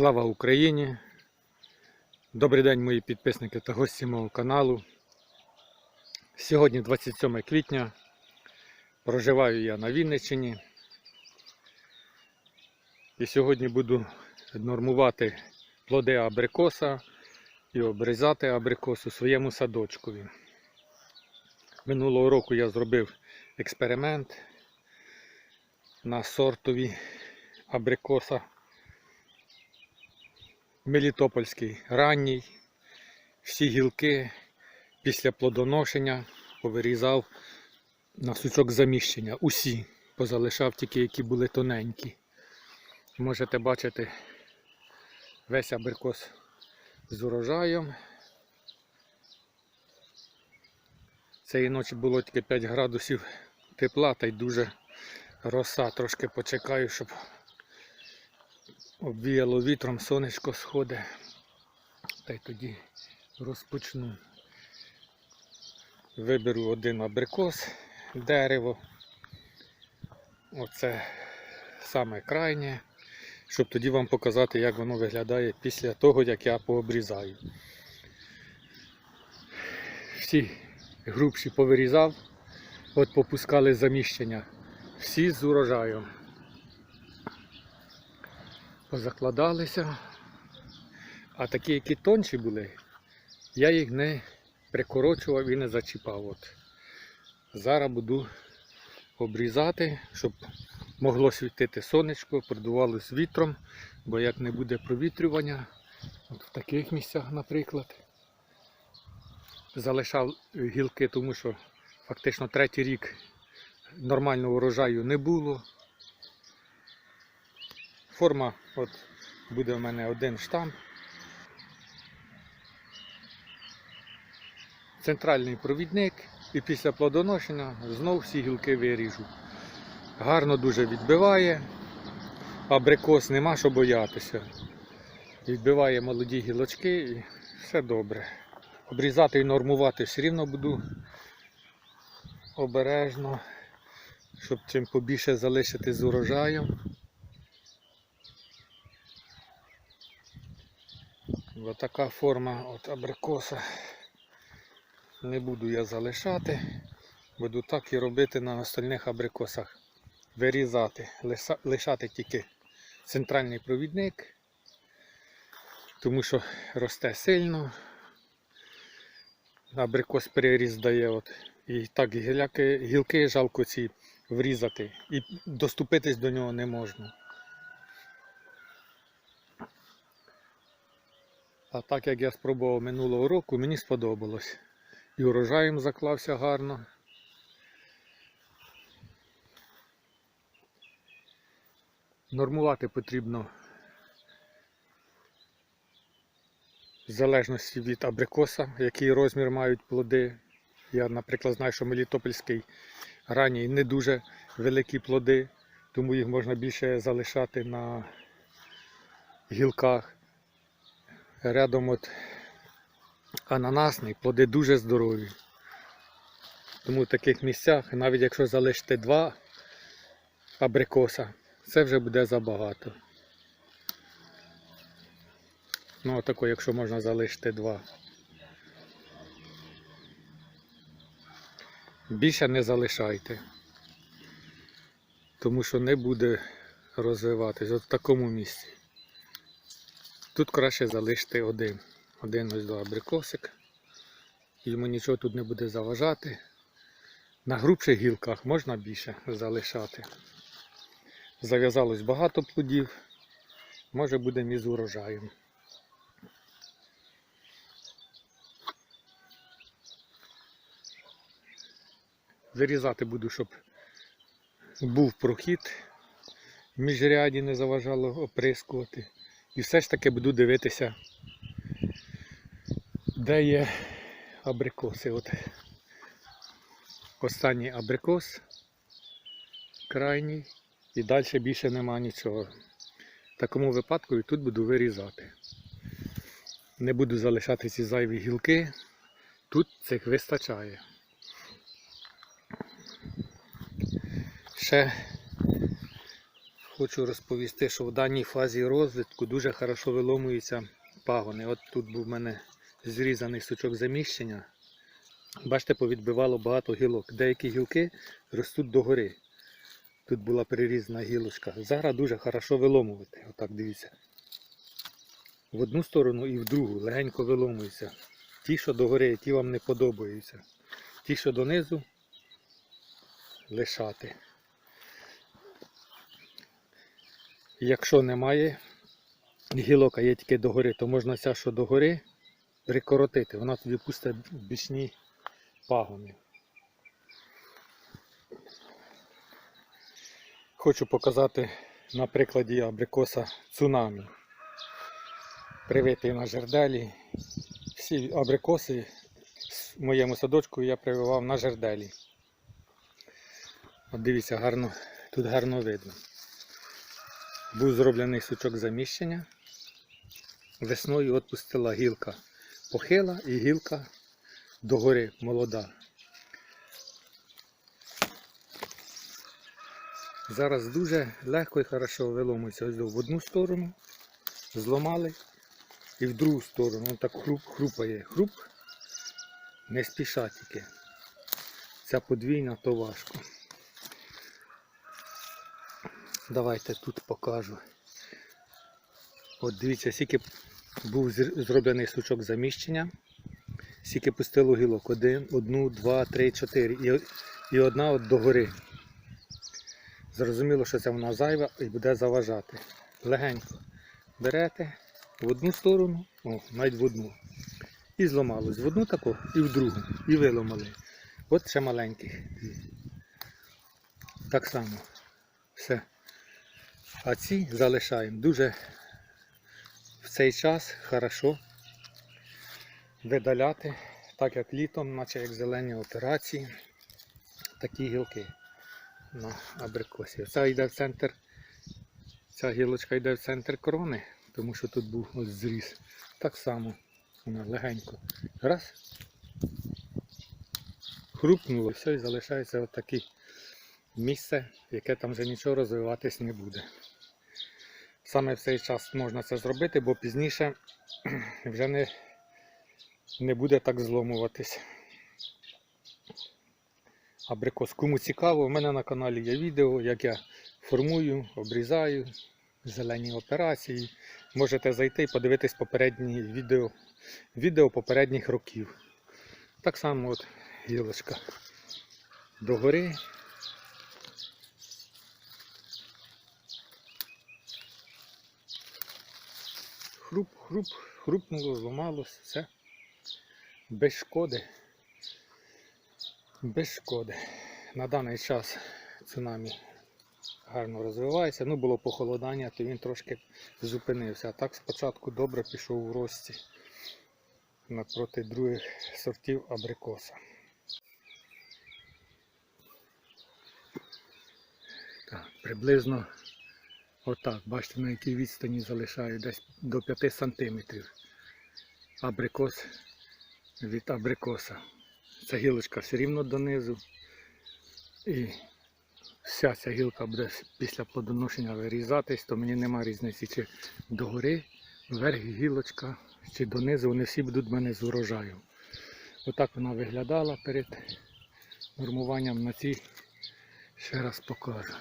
Слава Україні! Добрий день, мої підписники та гості мого каналу. Сьогодні 27 квітня. Проживаю я на Вінниччині. І сьогодні буду нормувати плоди абрикоса і обрізати абрикос у своєму садочкові. Минулого року я зробив експеримент на сортові абрикоса. Мелітопольський ранній. Всі гілки після плодоношення повирізав на сучок заміщення. Усі позалишав тільки, які були тоненькі. Можете бачити весь абрикос з урожаєм. Цієї ночі було тільки 5 градусів тепла, та й дуже роса. Трошки почекаю, щоб обвіяло вітром, сонечко сходить. Та й тоді розпочну. Виберу один абрикос, дерево. Оце саме крайнє, щоб тоді вам показати, як воно виглядає після того, як я пообрізаю. Всі грубші повирізав, от попускали заміщення. Всі з урожаєм позакладалися. А такі, які тонші були, я їх не прикорочував і не зачіпав. От. Зараз буду обрізати, щоб могло світити сонечко, продувалось вітром, бо як не буде провітрювання, от в таких місцях, наприклад, залишав гілки, тому що фактично третій рік нормального урожаю не було. Форма, от буде в мене один штамп. Центральний провідник і після плодоношення знов всі гілки виріжу. Гарно дуже відбиває. Абрикос нема що боятися. Відбиває молоді гілочки і все добре. Обрізати і нормувати все рівно буду обережно, щоб чим побільше залишити з урожаєм. Ось така форма от абрикоса. Не буду я залишати. Буду так і робити на остальних абрикосах. Вирізати, лишати тільки центральний провідник, тому що росте сильно. Абрикос переріз дає. От. І так гіляки, гілки жалко ці врізати. І доступитись до нього не можна. А так як я спробував минулого року, мені сподобалось. І урожаєм заклався гарно. Нормувати потрібно в залежності від абрикоса, який розмір мають плоди. Я, наприклад, знаю, що Мелітопольський ранній не дуже великі плоди, тому їх можна більше залишати на гілках. Рядом от ананасний, плоди дуже здорові. Тому в таких місцях, навіть якщо залишити два абрикоса, це вже буде забагато. Ну, отако, якщо можна залишити два. Більше не залишайте, тому що не буде розвиватись от в такому місці. Тут краще залишити один. Один ось до абрикосик. Йому нічого тут не буде заважати. На грубших гілках можна більше залишати. Зав'язалось багато плодів. Може буде з урожаєм. Вирізати буду, щоб був прохід. Міжряді не заважало оприскувати. І все ж таки буду дивитися, де є абрикоси. От Останній абрикос, крайній, і далі більше нема нічого. В такому випадку і тут буду вирізати. Не буду залишати ці зайві гілки, тут цих вистачає. Ще хочу розповісти, що в даній фазі розвитку дуже хорошо виломуються пагони. От тут був в мене зрізаний сучок заміщення. Бачите, повідбивало багато гілок. Деякі гілки ростуть догори. Тут була перерізана гілочка. Зараз дуже хорошо виломувати. Отак дивіться. В одну сторону і в другу легенько виломуються. Ті, що догори, ті вам не подобаються. Ті, що донизу, лишати. Якщо немає гілок, а є тільки догори, то можна ця, що догори, прикоротити. Вона тоді пустить бічні пагони. Хочу показати на прикладі абрикоса цунамі. Привитий на жерделі. Всі абрикоси в моєму садочку я прививав на жерделі. От дивіться, гарно, тут гарно видно. Був зроблений сучок заміщення. Весною відпустила гілка похила і гілка догори молода. Зараз дуже легко і хорошо виломується ось в одну сторону, зламали і в другу сторону. Він так хруп, хрупає. Хруп не спіша тільки. Ця подвійна то важко. Давайте тут покажу. От дивіться, скільки був зроблений сучок заміщення, скільки пустило гілок. Один, одну, два, три, чотири. І, і одна от догори. Зрозуміло, що це вона зайва і буде заважати. Легенько берете в одну сторону, о, навіть в одну. І зламалось в одну таку і в другу. І виламали. От ще маленьких. Так само. Все. А ці залишаємо. Дуже в цей час хорошо видаляти, так як літом, наче як зелені операції, такі гілки на абрикосі. Ця йде в центр, ця гілочка йде в центр крони, тому що тут був ось зріз. Так само вона легенько. Раз. Хрупнуло, все і залишається отаке місце, яке там вже нічого розвиватись не буде. Саме в цей час можна це зробити, бо пізніше вже не, не буде так зломуватись. Абрикос. Кому цікаво, у мене на каналі є відео, як я формую, обрізаю зелені операції. Можете зайти і подивитись попередні відео, відео попередніх років. Так само от гілочка догори. Хруп, хруп, хрупнуло, зламалось, все. Без шкоди. Без шкоди. На даний час цунамі гарно розвивається. Ну, було похолодання, то він трошки зупинився. А так спочатку добре пішов у рості напроти других сортів абрикоса. Так, приблизно отак. Бачите, на якій відстані залишаю десь до 5 сантиметрів. Абрикос від абрикоса. Ця гілочка все рівно донизу. І вся ця гілка буде після плодоношення вирізатись, то мені нема різниці, чи догори, вверх гілочка, чи донизу, вони всі будуть в мене з урожаю. Отак вона виглядала перед нормуванням на цій. Ще раз покажу.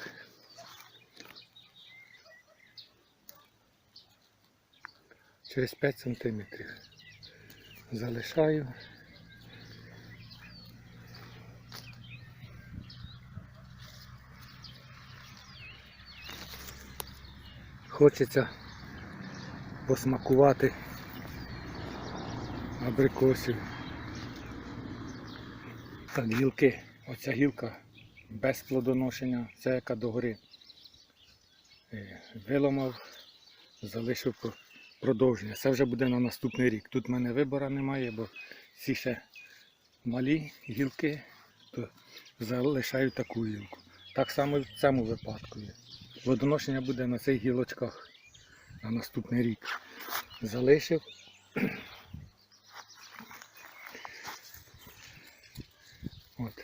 Через 5 сантиметрів залишаю. Хочеться посмакувати абрикосів. Так, гілки. Оця гілка без плодоношення, це яка догори. Е, Виламав, залишив продовження. Це вже буде на наступний рік. Тут в мене вибору немає, бо ці ще малі гілки, то залишаю таку гілку. Так само в цьому випадку. є. Водоношення буде на цих гілочках на наступний рік. Залишив. От.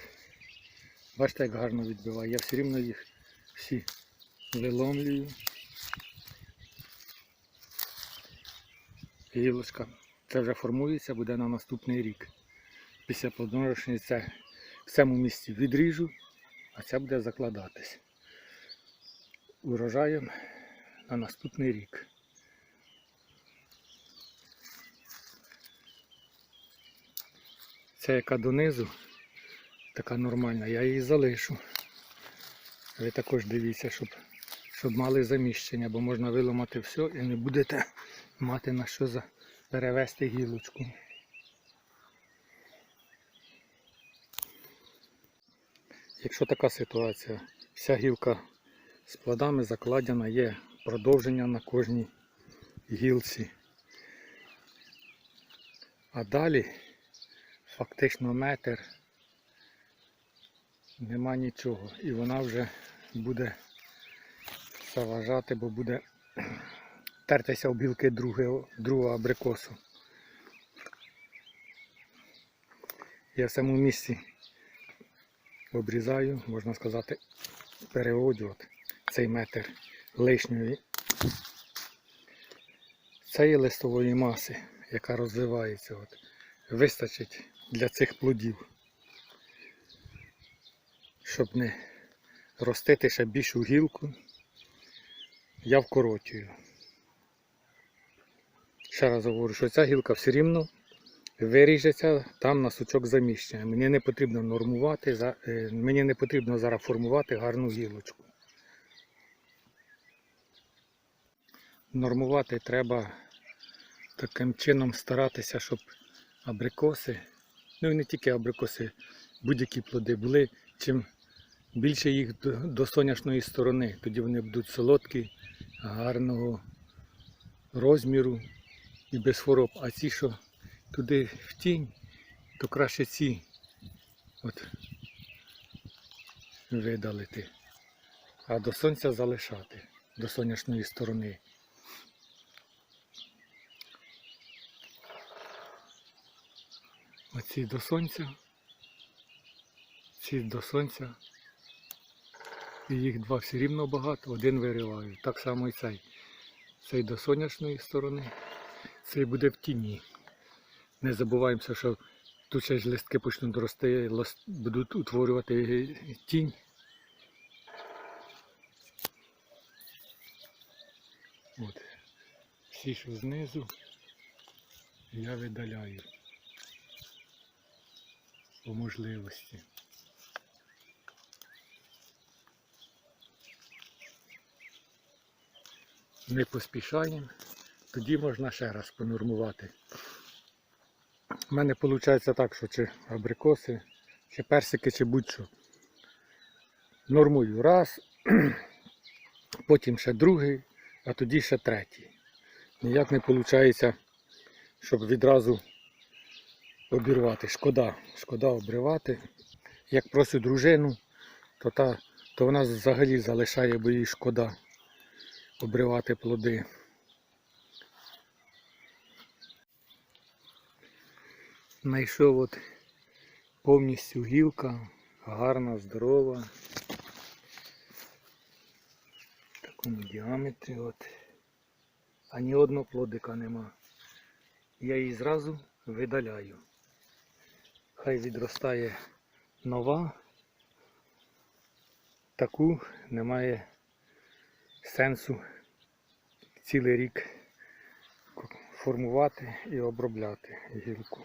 Бачите, як гарно відбиває. Я все рівно їх всі Виломлюю. Гілочка. Це вже формується, буде на наступний рік. Після плодоношення це в цьому місці відріжу, а це буде закладатись. Урожаєм на наступний рік. Це яка донизу, така нормальна, я її залишу. Ви також дивіться, щоб, щоб мали заміщення, бо можна виламати все і не будете мати на що перевести гілочку. Якщо така ситуація, вся гілка з плодами закладена, є продовження на кожній гілці. А далі фактично метр нема нічого. І вона вже буде заважати, бо буде тертися в білки другого, другого абрикосу. Я в цьому місці обрізаю, можна сказати, переводжу от цей метр лишньої цієї листової маси, яка розвивається, от, вистачить для цих плодів, щоб не ростити ще більшу гілку, я вкорочую. Ще раз говорю, що ця гілка все рівно виріжеться там на сучок заміщення. Мені не потрібно нормувати, е, мені не потрібно зараз формувати гарну гілочку. Нормувати треба таким чином старатися, щоб абрикоси, ну і не тільки абрикоси, будь-які плоди були, чим більше їх до, сонячної сторони, тоді вони будуть солодкі, гарного розміру і без хвороб. А ці, що туди в тінь, то краще ці от видалити, а до сонця залишати, до сонячної сторони. Оці до сонця, ці до сонця. І їх два все рівно багато, один вириваю. Так само і цей. Цей до сонячної сторони, цей буде в тіні. Не забуваємося, що тут ще ж листки почнуть рости, будуть утворювати тінь. От. Всі, що знизу, я видаляю по можливості. Не поспішаємо, тоді можна ще раз понормувати. У мене виходить так, що чи абрикоси, чи персики, чи будь-що. Нормую раз, потім ще другий, а тоді ще третій. Ніяк не виходить, щоб відразу обірвати. Шкода, шкода обривати. Як просю дружину, то, та, то вона взагалі залишає, бо їй шкода обривати плоди. Знайшов от повністю гілка, гарна, здорова. В такому діаметрі от. А ні одного плодика нема. Я її зразу видаляю. Хай відростає нова. Таку немає сенсу цілий рік формувати і обробляти гілку.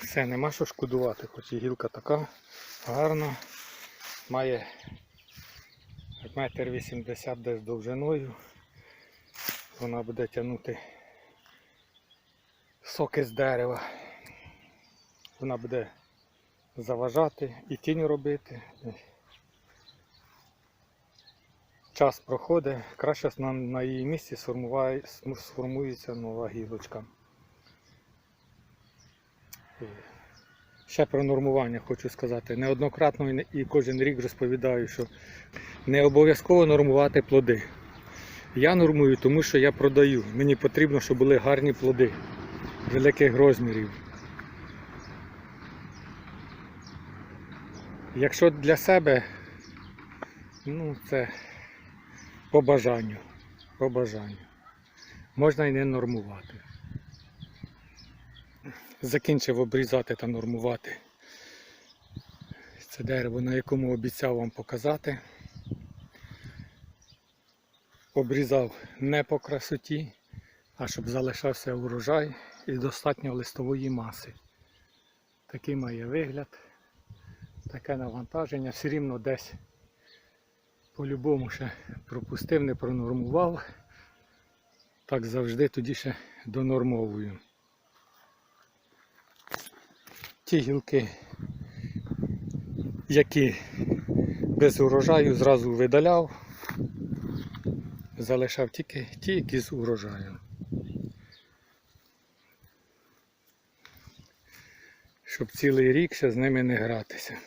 Все, нема що шкодувати, хоч і гілка така гарна, має метр вісімдесят десь довжиною. Вона буде тягнути соки з дерева. Вона буде заважати і тінь робити. Час проходить, краще на, її місці сформується нова гілочка. І Ще про нормування хочу сказати. Неоднократно і кожен рік розповідаю, що не обов'язково нормувати плоди. Я нормую, тому що я продаю. Мені потрібно, щоб були гарні плоди великих розмірів. Якщо для себе Ну, це по бажанню. По бажанню. Можна і не нормувати. Закінчив обрізати та нормувати. Це дерево, на якому обіцяв вам показати. Обрізав не по красоті, а щоб залишався урожай і достатньо листової маси. Такий має вигляд, таке навантаження, все рівно десь по-любому ще пропустив, не пронормував. Так завжди тоді ще донормовую. Ті гілки, які без урожаю зразу видаляв, залишав тільки ті, які з урожаю. Щоб цілий рік ще з ними не гратися.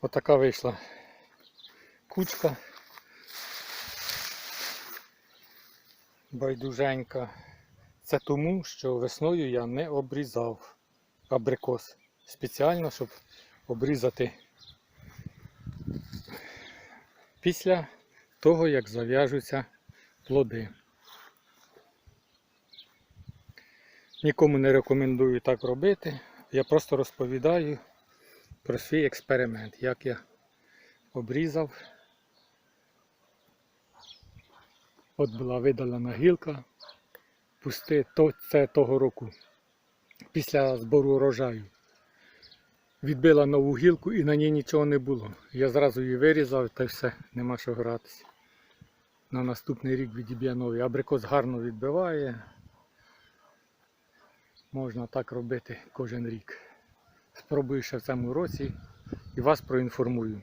Отака вийшла кучка. Байдуженька. Це тому, що весною я не обрізав абрикос. Спеціально, щоб обрізати після того, як зав'яжуться плоди. Нікому не рекомендую так робити. Я просто розповідаю про свій експеримент, як я обрізав. От була видалена гілка. Пусти, то, це того року. Після збору урожаю. Відбила нову гілку і на ній нічого не було. Я зразу її вирізав та все, нема що гратися. На наступний рік відіб'є новий. Абрикос гарно відбиває. Можна так робити кожен рік. Спробую ще в цьому році і вас проінформую.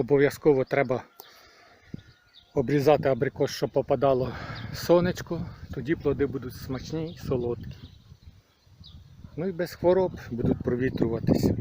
Обов'язково треба обрізати абрикос, щоб попадало сонечко, тоді плоди будуть смачні і солодкі. Ну і без хвороб будуть провітрюватися.